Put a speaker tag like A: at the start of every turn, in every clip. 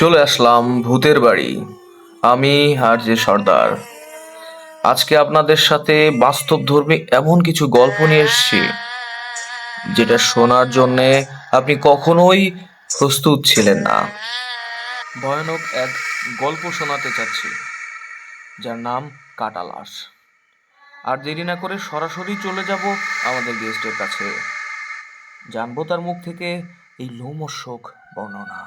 A: চলে আসলাম ভূতের বাড়ি। আমি আর যে সর্দার। আজকে আপনাদের সাথে বাস্তবধর্মী এমন কিছু গল্প নিয়ে এসেছি, যেটা শোনার জন্যে আপনি কখনোই প্রস্তুত ছিলেন না। ভয়ানক এক গল্প শোনাতে চাচ্ছি, যার নাম কাটালাস। আর দেরি না করে সরাসরি চলে যাব আমাদের গেস্টের কাছে। জানব তার মুখ থেকে এই লোমর্ষক বর্ণনা।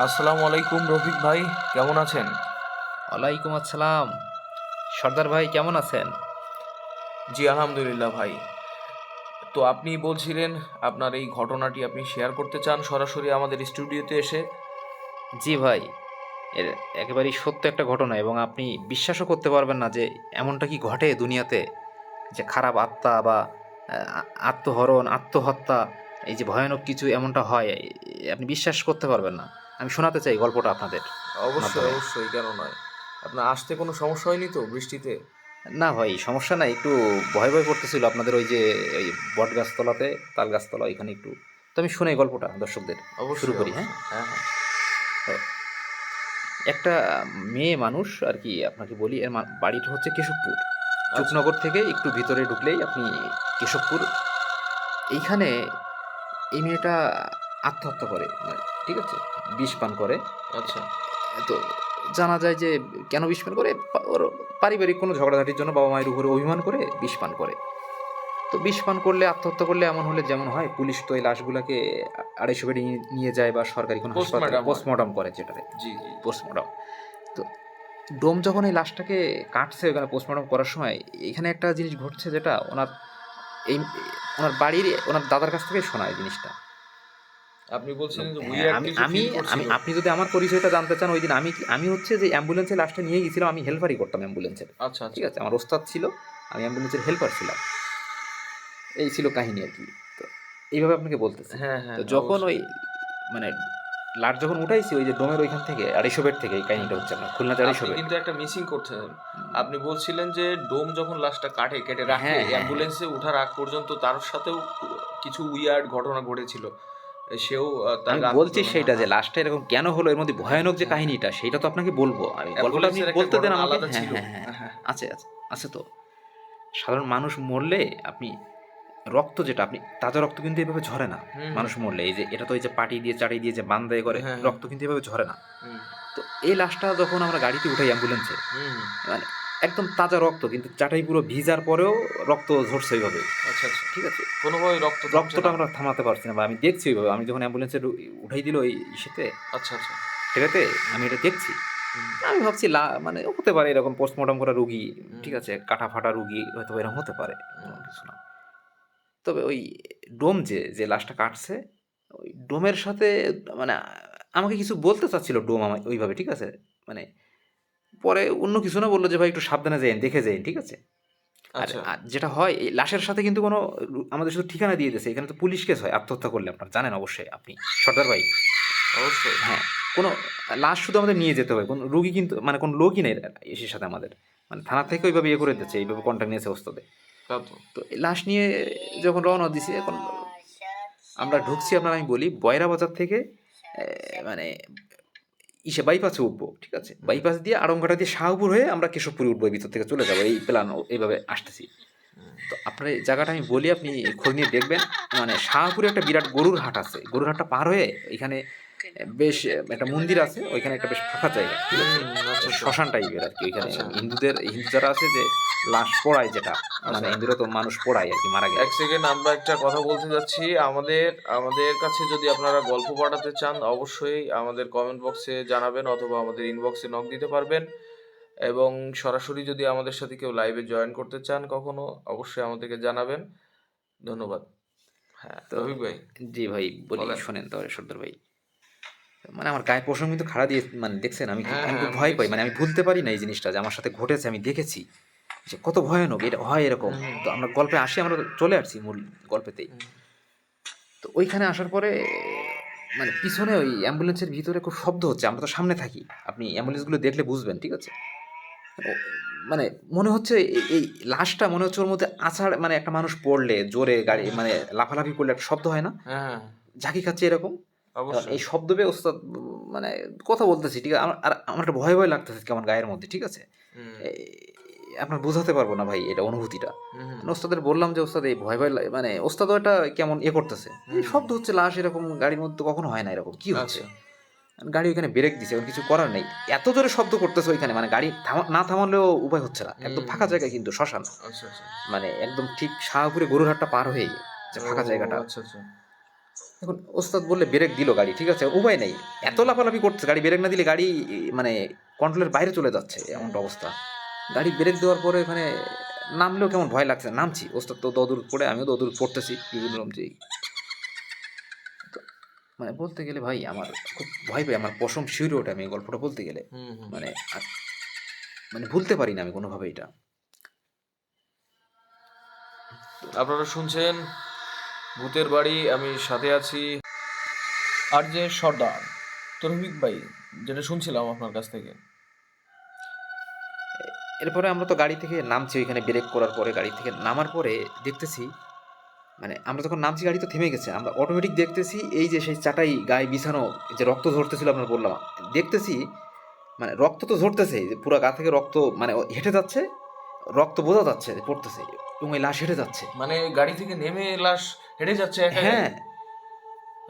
A: আসসালামু আলাইকুম রফিক ভাই কেমন আছেন?
B: ওয়ালাইকুম আসসালাম। সর্দার ভাই কেমন আছেন?
A: জি আলহামদুলিল্লাহ ভাই। তো আপনি বলছিলেন আপনার এই ঘটনাটি আপনি শেয়ার করতে চান সরাসরি আমাদের স্টুডিওতে এসে?
B: জি ভাই এর একেবারেই সত্য একটা ঘটনা এবং আপনি বিশ্বাসও করতে পারবেন না যে এমনটা কি ঘটে দুনিয়াতে। যে খারাপ আত্মা বা আত্মহরণ আত্মহত্যা এই যে ভয়ানক কিছু এমনটা হয় আপনি বিশ্বাস করতে পারবেন না। আমি শোনাতে চাই গল্পটা আপনাদের
A: অবশ্যই অবশ্যই কেন নয়? আপনার আসতে কোনো সমস্যা হয়নি তো বৃষ্টিতে?
B: না ভাই সমস্যা নাই একটু ভয় ভয় করতেছিল আপনাদের ওই যে ওই বট গাছতলাতে তাল গাছতলা এখানে একটু। তো আমি শুনে গল্পটা দর্শকদের শুরু করি, হ্যাঁ?
A: হ্যাঁ হ্যাঁ।
B: একটা মেয়ে মানুষ আর কি আপনাকে বলি এর বাড়িটা হচ্ছে কেশবপুর। চুকনগর থেকে একটু ভিতরে ঢুকলেই আপনি কেশবপুর। এইখানে এই মেয়েটা আত্মহত্যা করে মানে, ঠিক আছে? বিষ পান করে।
A: আচ্ছা।
B: তো জানা যায় যে কেন বিষ পান করে? ওর পারিবারিক কোনো ঝগড়াঝাটির জন্য বাবা মায়ের উপরে অভিমান করে বিষ পান করে। তো বিষ পান করলে আত্মহত্যা করলে এমন হলে যেমন হয় পুলিশ তো এই লাশগুলোকে আড়াইশো বেডে নিয়ে- যায় বা সরকারি কোনো হাসপাতালে পোস্টমর্টম করে যেটাতে।
A: জি জি।
B: পোস্টমর্টম তো ডোম যখন এই লাশটাকে কাটছে ওখানে পোস্টমর্টম করার সময় এখানে একটা জিনিস ঘটছে যেটা ওনার এই ওনার বাড়ির ওনার দাদার কাছ থেকে শোনা এই জিনিসটা।
A: আপনি বলছিলেন যে
B: হ্যাঁ, আমি আমি আপনি যদি আমার পরিচয়টা জানতে চান ওই দিন আমি আমি হচ্ছে যে অ্যাম্বুলেন্সে লাশটা নিয়ে গেছিলাম আমি হেল্পারই করতাম অ্যাম্বুলেন্সের।
A: আচ্ছা
B: ঠিক
A: আচ্ছা
B: আছে? আমার ওস্তাদ ছিল আমি অ্যাম্বুলেন্সের হেল্পার ছিলাম। এই ছিল কাহিনী আর কি। তো এইভাবে আপনাকে বলতেছি।
A: হ্যাঁ হ্যাঁ
B: যখন ওই মানে লাট যখন উঠাইছি ওই যে ডোমের ওইখান থেকে আড়াইশো বেড থেকে এই কাহিনীটা হচ্ছে আপনার খুলনাতে আড়াইশো বেড।
A: কিন্তু একটা মিসিং করছেন। আপনি বলছিলেন যে ডোম যখন লাশটা কাটে কেটে রাখে
B: হ্যাঁ, হ্যাঁ,
A: অ্যাম্বুলেন্সে ওঠার আগ পর্যন্ত তার সাথেও কিছু উইয়ার্ড ঘটনা ঘটেছিল। সেও তার
B: আমি বলছি সেইটা যে লাস্টটা এরকম কেন হলো? এর মধ্যে ভয়ানক যে কাহিনীটা সেটা তো আপনাকে বলব। আমি গল্পটা আপনি বলতে দেন আমাকে।
A: আলাদা
B: হ্যাঁ
A: ছিল।
B: হ্যাঁ হ্যাঁ
A: হ্যাঁ।
B: আছে আছে আছে তো। সাধারণ মানুষ মরলে আপনি রক্ত যেটা আপনি তাজা রক্ত কিন্তু এভাবে ঝরে না। মানুষ মরলে এই যে এটা তো এই যে পাটি দিয়ে চাটি দিয়ে যে বান্দায় করে
A: হ্যাঁ, হ্যাঁ।
B: রক্ত কিন্তু এভাবে ঝরে না। তো এই লাশটা যখন আমরা গাড়িতে উঠাই অ্যাম্বুলেন্সে। মানে একদম তাজা রক্ত কিন্তু চাটাই পুরো ভিজার পরেও রক্ত ঝরছে ওইভাবে
A: আচ্ছা আচ্ছা
B: ঠিক আছে।
A: কোনোভাবে রক্ত
B: রক্তটা আমরা থামাতে পারছি না বা আমি দেখছি ওইভাবে। আমি যখন অ্যাম্বুলেন্সে উঠাই দিল ওই ইসেতে
A: আচ্ছা আচ্ছা।
B: সেটাতে আমি এটা দেখছি। আমি ভাবছি লা মানে হতে পারে এরকম পোস্টমর্টম করা রুগী ঠিক আছে? কাটা ফাটা রুগী হয়তো এরকম হতে পারে। কিছু না। তবে ওই ডোম যে যে লাশটা কাটছে ওই ডোমের সাথে মানে আমাকে কিছু বলতে চাচ্ছিল ডোম আমায় ওইভাবে ঠিক আছে? মানে পরে অন্য কিছু না বলল যে ভাই একটু সাবধানে যাইন দেখে যাইন ঠিক আছে? আর
A: আচ্ছা।
B: যেটা হয় এই লাশের সাথে কিন্তু কোনো আমাদের শুধু ঠিকানা দিয়ে দিয়েছে এখানে তো পুলিশ কেস হয় আত্মহত্যা করলে আপনার জানেন অবশ্যই আপনি সর্দার ভাই।
A: অবশ্যই।
B: হ্যাঁ কোনো লাশ শুধু আমাদের নিয়ে যেতে হবে কোনো রুগী কিন্তু মানে কোনো লোকই নেই এসের সাথে আমাদের মানে থানা থেকে ওইভাবে ইয়ে করে দিচ্ছে এইভাবে কন্ট্যাক্ট নিয়েছে ওস্তাদে।
A: তো
B: লাশ নিয়ে যখন রওনা দিছি এখন আমরা ঢুকছি আপনার আমি বলি বয়রা বাজার থেকে মানে ইসে বাইপাসে উঠবো ঠিক আছে? বাইপাস দিয়ে আড়ংঘাটা দিয়ে শাহপুর হয়ে আমরা কেশবপুরে উঠবো ভিতর থেকে চলে যাব এই প্ল্যান এইভাবে আসতেছি। তো আপনার এই জায়গাটা আমি বলি আপনি খোঁজ নিয়ে দেখবেন মানে শাহপুরে একটা বিরাট গরুর হাট আছে। গরুর হাটটা পার হয়ে এখানে বেশ একটা মন্দির আছে ওইখানে একটা বেশ ফাঁকা জায়গা।
A: আচ্ছা, আচ্ছা।
B: শ্মশান টাইপের আর কি ওইখানে
A: আচ্ছা।
B: হিন্দুদের হিন্দু যারা আছে যে লাশ পোড়ায় যেটা মানে
A: আচ্ছা।
B: হিন্দুরা তো মানুষ পোড়ায় আর কি মারা গেলে
A: এক সেকেন্ড আমরা একটা কথা বলতে যাচ্ছি। আমাদের আমাদের কাছে যদি আপনারা গল্প পাঠাতে চান অবশ্যই আমাদের কমেন্ট বক্সে জানাবেন অথবা আমাদের ইনবক্সে নক দিতে পারবেন। এবং সরাসরি যদি আমাদের সাথে কেউ লাইভে জয়েন করতে চান কখনো অবশ্যই আমাদেরকে জানাবেন। ধন্যবাদ। হ্যাঁ
B: তো-
A: রফিক ভাই।
B: জি ভাই বলি শোনেন তাহলে সর্দার ভাই। মানে আমার গায়ে পশম কিন্তু খাড়া দিয়ে মানে দেখছেন আমি
A: হ্যাঁ,
B: আমি খুব
A: হ্যাঁ,
B: ভয় পাই। মানে আমি ভুলতে পারি না এই জিনিসটা যে আমার সাথে ঘটেছে আমি দেখেছি। যে কত ভয়ানক এটা হয় এরকম। তো আমরা গল্পে আসি আমরা চলে আসছি মূল গল্পেতেই। তো ওইখানে আসার পরে মানে পিছনে ওই অ্যাম্বুলেন্সের ভিতরে খুব শব্দ হচ্ছে আমরা তো সামনে থাকি। আপনি অ্যাম্বুলেন্সগুলো দেখলে বুঝবেন ঠিক আছে? মানে মনে হচ্ছে এই- লাশটা মনে হচ্ছে ওর মধ্যে আছাড় মানে একটা মানুষ পড়লে জোরে গাড়ি মানে লাফালাফি করলে একটা শব্দ হয় না?
A: হ্যাঁ।
B: ঝাঁকি খাচ্ছে এরকম? এই শব্দ পেয়ে ওস্তাদ মানে কথা বলতেছি ঠিক আছে? আর আমার একটা ভয় ভয় লাগতেছে কেমন গায়ের মধ্যে ঠিক আছে? আপনার বোঝাতে পারব না ভাই এটা অনুভূতিটা। মানে ওস্তাদের বললাম যে ওস্তাদ এই ভয় ভয় মানে ওস্তাদও এটা কেমন ইয়ে করতেছে। এই শব্দ হচ্ছে লাশ এরকম গাড়ির মধ্যে কখনো হয় না এরকম কি হচ্ছে?
A: আচ্ছা।
B: গাড়ি ওইখানে ব্রেক দিছে এখন কিছু করার নেই। এত জোরে শব্দ করতেছে ওইখানে মানে গাড়ি না থামালেও উপায় হচ্ছে না। একদম ফাঁকা জায়গায় কিন্তু শ্মশান।
A: আচ্ছা আচ্ছা।
B: মানে একদম ঠিক শাহপুরে গরুরহাটটা পার হয়ে যে ফাঁকা জায়গাটা।
A: আচ্ছা আচ্ছা।
B: এখন ওস্তাদ বললে ব্রেক দিল গাড়ি ঠিক আছে? উপায় নেই। এত লাফালাফি করছে গাড়ি ব্রেক না দিলে গাড়ি মানে কন্ট্রোলের বাইরে চলে যাচ্ছে এমনটা অবস্থা। গাড়ি ব্রেক দেওয়ার পরে ওখানে নামলেও কেমন ভয় লাগছে নামছি। ওস্তাদ তো দদুর পড়ে আমিও দদুর পড়তেছি বিভিন্ন রকম যে মানে বলতে গেলে ভাই আমার খুব ভয় পাই আমার পশম শিউরে ওঠে আমি গল্পটা বলতে গেলে। মানে মানে ভুলতে পারি না আমি কোনোভাবে এটা।
A: আপনারা শুনছেন ভূতের বাড়ি আমি সাথে আছি। আর যে সর্দার তরফিক ভাই, যেটা শুনছিলাম আপনার কাছ থেকে।
B: এরপরে আমরা তো গাড়ি থেকে নামছি ওইখানে ব্রেক করার পরে, গাড়ি থেকে নামার পরে দেখতেছি মানে আমরা যখন নামছি গাড়ি তো থেমে গেছে, আমরা অটোমেটিক দেখতেছি এই যে সেই চাটাই গায়ে বিছানো যে রক্ত ঝরতেছিল আপনার বললাম। দেখতেছি মানে রক্ত তো ঝরতেছে পুরো গা থেকে রক্ত মানে হেঁটে যাচ্ছে রক্ত বোঝা যাচ্ছে পড়তেছে এবং এই লাশ হেঁটে যাচ্ছে।
A: মানে গাড়ি থেকে নেমে লাশ হেঁটে যাচ্ছে?
B: হ্যাঁ।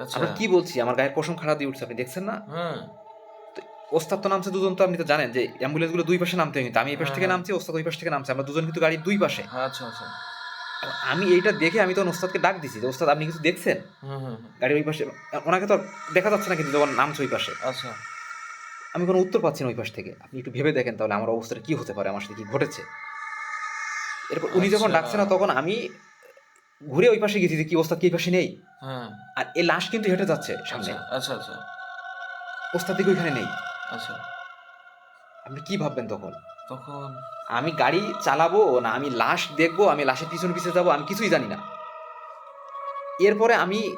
A: আচ্ছা।
B: আমরা কি বলছি? আমার গায়ের পশম খাড়া দিয়ে উঠছে আপনি দেখছেন না?
A: হ্যাঁ।
B: ওস্তাদ তো নামছে দুজন তো আপনি তো জানেন যে অ্যাম্বুলেন্সগুলো দুই পাশে নামতে হয় আমি এই পাশ থেকে
A: হ্যাঁ।
B: নামছি ওস্তাদ ওই পাশ থেকে নামছে। আমরা দুজন কিন্তু গাড়ির দুই পাশে।
A: হ্যাঁ আচ্ছা আচ্ছা।
B: আমি এইটা দেখে আমি তখন ওস্তাদকে ডাক দিছি যে ওস্তাদ আপনি কিছু দেখছেন। গাড়ির ওই পাশে ওনাকে তো দেখা যাচ্ছে না কিন্তু যখন নামছে ওই পাশে।
A: আচ্ছা।
B: আমি কোনো উত্তর পাচ্ছি না ওই পাশ থেকে। আপনি একটু ভেবে দেখেন তাহলে আমার অবস্থাটা কি হতে পারে আমার সাথে কি ঘটেছে। এরপর উনি যখন
A: আচ্ছা।
B: ডাকছে না তখন আমি ঘুরে ওই পাশে গেছি যে কি ওস্তাদ কি পাশে নেই।
A: হ্যাঁ।
B: আর এই লাশ কিন্তু হেঁটে যাচ্ছে সামনে।
A: আচ্ছা আচ্ছা আচ্ছা।
B: ওস্তাদ দিকে ওইখানে নেই।
A: আচ্ছা।
B: আপনি কি ভাববেন তখন?
A: তখন
B: আমি গাড়ি চালাবো না আমি লাশ দেখব আমি লাশের পিছনে পিছনে যাব আমি কিছুই জানি না। এরপরে আমি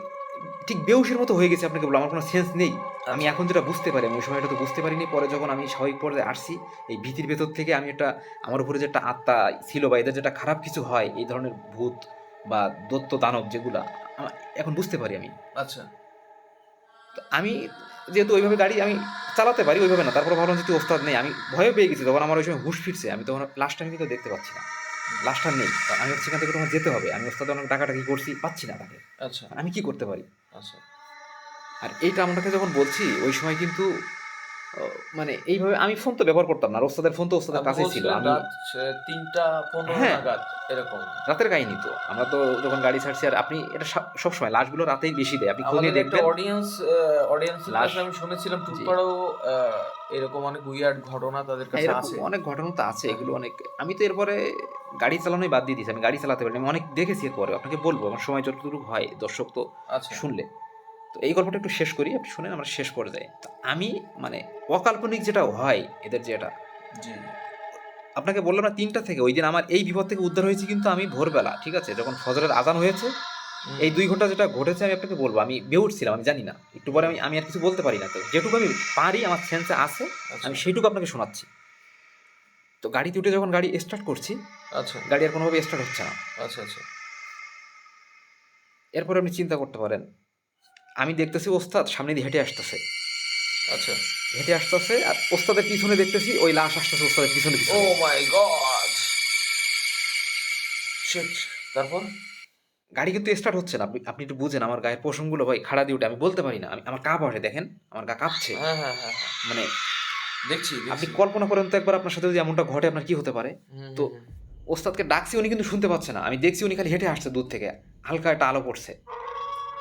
B: ঠিক বেউসের মতো হয়ে গেছি আপনাকে বলব আমার কোনো সেন্স নেই। আমি এখন যেটা বুঝতে পারি আমি ওই সময়টা তো বুঝতে পারিনি পরে যখন আমি স্বাভাবিক পর্যায়ে আসছি এই ভীতির ভেতর থেকে আমি একটা আমার উপরে যে একটা আত্মা ছিল বা এদের যেটা খারাপ কিছু হয় এই ধরনের ভূত বা দত্ত দানব যেগুলা এখন বুঝতে পারি আমি।
A: আচ্ছা।
B: তো আমি যেহেতু ওইভাবে গাড়ি আমি চালাতে পারি ওইভাবে না তারপর ভাবলাম যে তুই ওস্তাদ নেই আমি ভয় পেয়ে গেছি তখন আমার ওই সময় হুশ ফিরছে আমি তখন লাস্টটা আমি কিন্তু দেখতে পাচ্ছি না। লাস্টটা নেই আমি সেখান থেকে তোমার যেতে হবে আমি ওস্তাদ অনেক টাকাটা কি করছি পাচ্ছি না তাকে।
A: আচ্ছা।
B: আমি কি করতে পারি?
A: আচ্ছা।
B: আর এইটা আপনাকে যখন বলছি ওই সময় কিন্তু মানে এইভাবে আমি ফোন তো ব্যবহার করতাম না। ওস্তাদের ফোন তো ওস্তাদের কাছেই ছিল। আমি
A: তিনটা পনেরো
B: হ্যাঁ।
A: নাগাদ এরকম।
B: রাতের কাহিনী তো। আমরা তো যখন গাড়ি ছাড়ছি আর আপনি এটা সব- সবসময় লাশগুলো রাতেই বেশি দেয়। আপনি খোঁজে দেখবেন।
A: অডিয়েন্স অডিয়েন্সের
B: লাশ।
A: আমি শুনেছিলাম টুকপাড়াও এরকম অনেক উইয়ার্ড ঘটনা তাদের কাছে আছে।
B: অনেক ঘটনা তো আছে এগুলো অনেক। আমি তো এরপরে গাড়ি চালানোই বাদ দিয়ে দিয়েছি। আমি গাড়ি চালাতে পারি আমি অনেক দেখেছি এরপরে আপনাকে বলব আমার সময় যতটুকু হয় দর্শক তো
A: আচ্ছা।
B: শুনলে। তো এই গল্পটা একটু শেষ করি আপনি শুনেন আমরা শেষ পর্যায়ে তো আমি মানে অকাল্পনিক যেটা হয় এদের যেটা
A: জি।
B: আপনাকে বললাম না তিনটা থেকে ওই দিন আমার এই বিপদ থেকে উদ্ধার হয়েছি কিন্তু আমি ভোরবেলা ঠিক আছে? যখন ফজরের আজান হয়েছে এই দুই ঘণ্টা যেটা ঘটেছে আমি আপনাকে বলব আমি বেউট ছিলাম আমি জানি না। একটু পরে আমি আমি আর কিছু বলতে পারি না তো যেটুকু আমি পারি আমার সেন্সে আছে
A: আচ্ছা।
B: আমি সেইটুকু আপনাকে শোনাচ্ছি। তো গাড়িতে উঠে যখন গাড়ি স্টার্ট করছি
A: আচ্ছা।
B: গাড়ি আর কোনোভাবে স্টার্ট হচ্ছে না।
A: আচ্ছা আচ্ছা।
B: এরপরে আপনি চিন্তা করতে পারেন আমি দেখতেছি ওস্তাদ সামনে দিয়ে হেঁটে আসতেছে।
A: আচ্ছা।
B: হেঁটে আসতেছে আর ওস্তাদের পিছনে দেখতেছি ওই লাশ আসতেছে ওস্তাদের পিছনে
A: ও মাই গড শিট তারপর?
B: গাড়ি কিন্তু স্টার্ট হচ্ছে না। আপনি আপনি একটু বুঝেন আমার গায়ের পশমগুলো ভাই খাড়া দিয়ে উঠে আমি বলতে পারি না। আমি আমার কাপ আসে দেখেন আমার গা কাঁপছে।
A: হ্যাঁ হ্যাঁ হ্যাঁ।
B: মানে
A: দেখছি
B: আপনি কল্পনা করেন তো একবার আপনার সাথে যদি এমনটা ঘটে আপনার কি হতে পারে? তো ওস্তাদকে ডাকছি উনি কিন্তু শুনতে পাচ্ছে না। আমি দেখছি উনি খালি হেঁটে আসছে দূর থেকে। হালকা একটা আলো পড়ছে।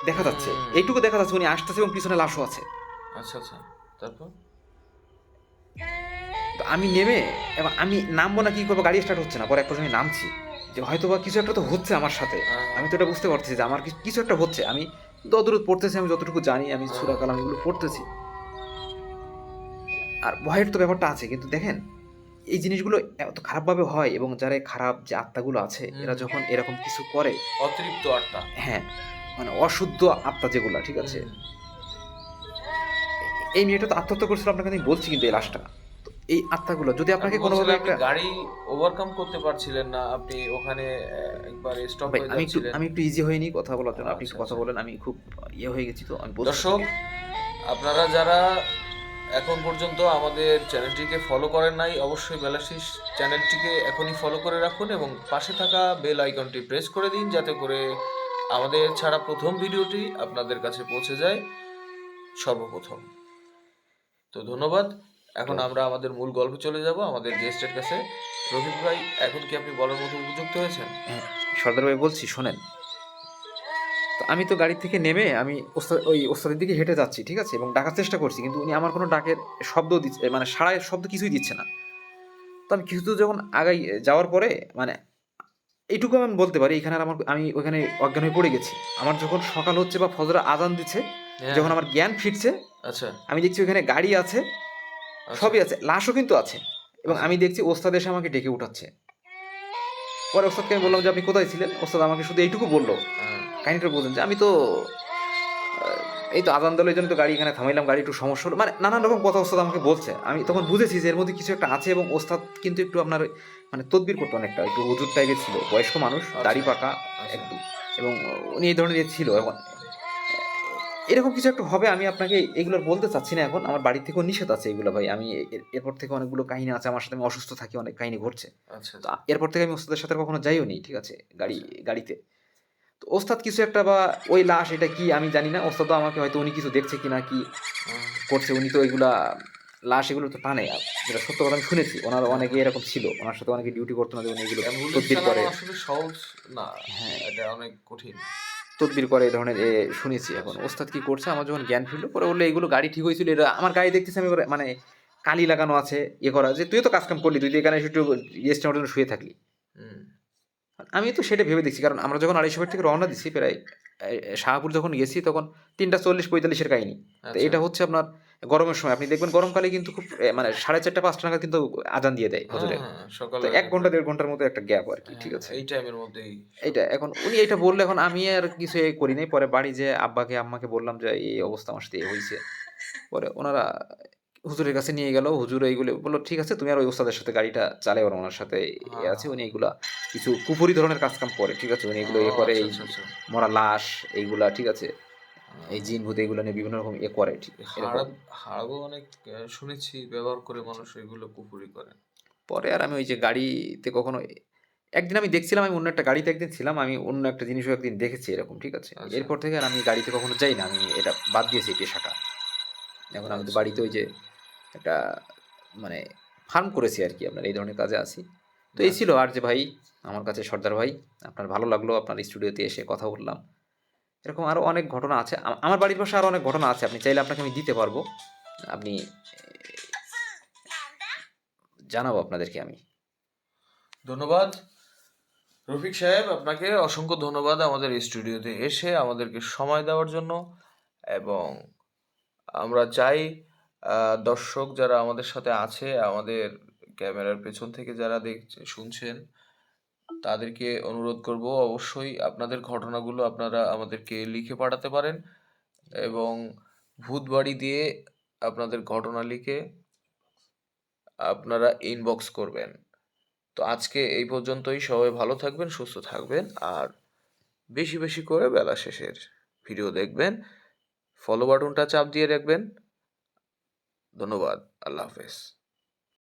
B: দেখা যাচ্ছে। এইটুকু দেখা যাচ্ছে উনি আসতেছে এবং পিছনে লাশও আছে।
A: আচ্ছা আচ্ছা। তারপর?
B: তো আমি নেমে এবং আমি নামবো না কি করব গাড়ি স্টার্ট হচ্ছে না। পরে এক পর্যায়ে আমি নামছি। যে হয়তো বা কিছু একটা তো হচ্ছে আমার সাথে।
A: হ্যাঁ।
B: আমি তো এটা বুঝতে পারছি যে আমার কিছু- একটা হচ্ছে। আমি তদূর পড়তেছি আমি যতটুকু জানি আমি সুরা কালাম এগুলো পড়তেছি। আর ভয়ের তো ব্যাপারটা আছে কিন্তু দেখেন এই জিনিসগুলো এত খারাপভাবে হয় এবং যারা খারাপ যে আত্মাগুলো আছে। এরা যখন এরকম কিছু করে
A: অতিরিক্ত আত্মা।
B: হ্যাঁ। মানে অশুদ্ধ আত্মা যেগুলো ঠিক আছে? এই মেয়েটা তো আত্মহত্যা করছিল আপনাকে আমি বলছি কিন্তু এই লাশটা। তো এই আত্মাগুলো যদি আপনাকে
A: আপনি
B: কোনোভাবে একটা
A: গাড়ি ওভারকাম করতে পারছিলেন না আপনি ওখানে একবার স্টপ হয়ে
B: আমি একটু আমি একটু ইজি হয়নি কথা বলার জন্য আপনি
A: আচ্ছা,
B: কথা
A: আচ্ছা।
B: বলেন আমি খুব ইয়ে হয়ে গেছি তো আমি
A: দর্শক আপনারা যারা এখন পর্যন্ত আমাদের চ্যানেলটিকে ফলো করেন নাই অবশ্যই বেলাশিস চ্যানেলটিকে এখনই ফলো করে রাখুন এবং পাশে থাকা বেল আইকনটি প্রেস করে দিন যাতে করে আমাদের ছাড়া প্রথম ভিডিওটি আপনাদের কাছে পৌঁছে যায় সর্বপ্রথম। তো ধন্যবাদ। এখন আমরা আমাদের মূল গল্পে চলে যাব আমাদের গেস্টের কাছে। রফিক ভাই এখন কি আপনি বলার মতো উপযুক্ত হয়েছেন?
B: হ্যাঁ, সর্দার ভাই বলছি শোনেন। তো আমি তো গাড়ি থেকে নেমে আমি ওই ওস্তাদের দিকে হেঁটে যাচ্ছি ঠিক আছে? এবং ডাকার চেষ্টা করছি কিন্তু উনি আমার কোনো ডাকের শব্দ দিচ্ছে মানে সাড়ায় শব্দ কিছুই দিচ্ছে না। তো আমি কিছু দূর যখন আগাই যাওয়ার পরে মানে এইটুকু আমি বলতে পারি এখানে আর আমার আমি ওখানে অজ্ঞান হয়ে পড়ে গেছি। আমার যখন সকাল হচ্ছে বা ফজরা আজান দিচ্ছে
A: হ্যাঁ,
B: যখন আমার জ্ঞান ফিরছে
A: আচ্ছা।
B: আমি দেখছি ওখানে গাড়ি আছে
A: আচ্ছা।
B: সবই আছে লাশও কিন্তু আছে। এবং আমি দেখছি ওস্তাদ এসে আমাকে ডেকে উঠাচ্ছে। পরে ওস্তাদকে আমি বললাম যে আপনি কোথায় ছিলেন? ওস্তাদ আমাকে শুধু এইটুকু বলল।
A: হ্যাঁ,
B: কাহিনিটা বলছেন যে আমি তো এই তো আজান দলের জন্য তো গাড়ি এখানে থামাইলাম গাড়ি একটু সমস্যা হলো। মানে নানান রকম কথা ওস্তাদ আমাকে বলছে। আমি তখন বুঝেছি যে এর মধ্যে কিছু একটা আছে এবং ওস্তাদ কিন্তু একটু আপনার মানে তদবির করতো অনেকটা একটু হুজুর টাইপের ছিল। বয়স্ক মানুষ দাড়ি পাকা
A: আচ্ছা।
B: একটু এবং উনি এই ধরনের ছিল এখন এরকম কিছু একটা হবে আমি আপনাকে এগুলো বলতে চাচ্ছি না এখন। আমার বাড়ি থেকেও নিষেধ আছে এগুলো ভাই। আমি এর- এরপর থেকে অনেকগুলো কাহিনী আছে আমার সাথে আমি অসুস্থ থাকি অনেক কাহিনী ঘটছে।
A: আচ্ছা
B: এরপর থেকে আমি ওস্তাদের সাথে কখনো যাইও নি ঠিক আছে? গাড়ি গাড়িতে। তো ওস্তাদ কিছু একটা বা ওই লাশ এটা কি আমি জানি না। ওস্তাদ আমাকে হয়তো উনি কিছু দেখছে কি
A: না কি
B: করছে উনি তো এগুলা লাশ এগুলো তো টানে আর যেটা সত্য কথা আমি শুনেছি ওনার অনেকে এরকম ছিল ওনার সাথে অনেকে ডিউটি করতো না যে উনি এগুলো তদবির করে।
A: আসলে সহজ না
B: হ্যাঁ।
A: এটা অনেক কঠিন।
B: তদবির করে এই ধরনের শুনেছি এখন। ওস্তাদ কি করছে? আমার যখন জ্ঞান ফিরলো পরে বলল এগুলো গাড়ি ঠিক হয়েছিল এটা আমার গাড়ি দেখতেছি আমি মানে কালি লাগানো আছে ইয়ে করা যে তুই তো কাজ কাম করলি তুই তো এখানে একটু রেস্ট নেওয়ার জন্য শুয়ে থাকলি। আমি তো সেটা ভেবে দেখছি কারণ আমরা যখন আড়াইশো থেকে রওনা দিছি প্রায় শাহপুর যখন গেছি তখন তিনটা চল্লিশ পঁয়তাল্লিশের কাহিনী।
A: আচ্ছা।
B: এটা হচ্ছে আপনার গরমের সময় আপনি দেখবেন গরমকালে কিন্তু খুব মানে সাড়ে চারটা পাঁচটা নাগাদ কিন্তু আজান দিয়ে দেয় হজরে
A: হ্যাঁ, হ্যাঁ, সকালে
B: এক ঘণ্টা দেড় ঘণ্টার মতো একটা গ্যাপ আর কি ঠিক
A: হ্যাঁ,
B: আছে?
A: এই টাইমের মধ্যেই
B: এইটা এখন উনি এটা বললে এখন আমি আর কিছু এ করি নাই। পরে বাড়ি যে আব্বাকে আম্মাকে বললাম যে এই অবস্থা আমার সাথে হয়েছে পরে ওনারা হুজুরের কাছে নিয়ে গেল হুজুর এইগুলো বলল ঠিক আছে তুমি আর ওই ওস্তাদের সাথে গাড়িটা চালাও আর ওনার সাথে এ আছে উনি এগুলা কিছু কুপুরি ধরনের কাজ কাম করে ঠিক আছে? উনি এগুলো এ করে
A: আচ্ছা, আচ্ছা, আচ্ছা।
B: মরা লাশ এইগুলা ঠিক আছে? এই জিন ভূত এগুলো নিয়ে বিভিন্ন রকম এ করে এরকম।
A: অনেক শুনেছি ব্যবহার করে মানুষ এগুলো কুপুরি করে।
B: পরে আর আমি ওই যে গাড়িতে কখনো একদিন আমি দেখছিলাম আমি অন্য একটা গাড়িতে একদিন ছিলাম আমি অন্য একটা জিনিসও একদিন দেখেছি এরকম ঠিক আছে?
A: আচ্ছা।
B: এরপর থেকে আর আমি গাড়িতে কখনো যাই না আমি এটা বাদ দিয়েছি এই পেশাটা। এখন আমি তো
A: আচ্ছা।
B: বাড়িতে ওই যে একটা মানে ফার্ম করেছি আর কি আপনার এই ধরনের কাজে আছি। তো এই ছিল আর যে ভাই আমার কাছে সর্দার ভাই আপনার ভালো লাগল আপনার স্টুডিওতে এসে কথা বললাম। এরকম আরও অনেক ঘটনা আছে। আমার বাড়ির পাশে আরও অনেক ঘটনা আছে, আপনি চাইলে আপনাকে আমি দিতে পারব। আপনি জানাব আপনাদেরকে আমি।
A: ধন্যবাদ। রফিক সাহেব, আপনাকে অসংখ্য ধন্যবাদ আমাদের স্টুডিওতে এসে আমাদেরকে সময় দেওয়ার জন্য এবং আমরা চাই দর্শক যারা আমাদের সাথে আছে, আমাদের ক্যামেরার পেছন থেকে যারা দেখছে, শুনছেন তাদেরকে অনুরোধ করব অবশ্যই আপনাদের ঘটনাগুলো আপনারা আমাদেরকে লিখে পাঠাতে পারেন এবং ভূত বাড়ি দিয়ে আপনাদের ঘটনা লিখে আপনারা ইনবক্স করবেন। তো আজকে এই পর্যন্তই, সবাই ভালো থাকবেন, সুস্থ থাকবেন আর বেশি বেশি করে বেলা শেষের ভিডিও দেখবেন। ফলো বাটনটা চাপ দিয়ে রাখবেন। ধন্যবাদ, আল্লাহ হাফেজ।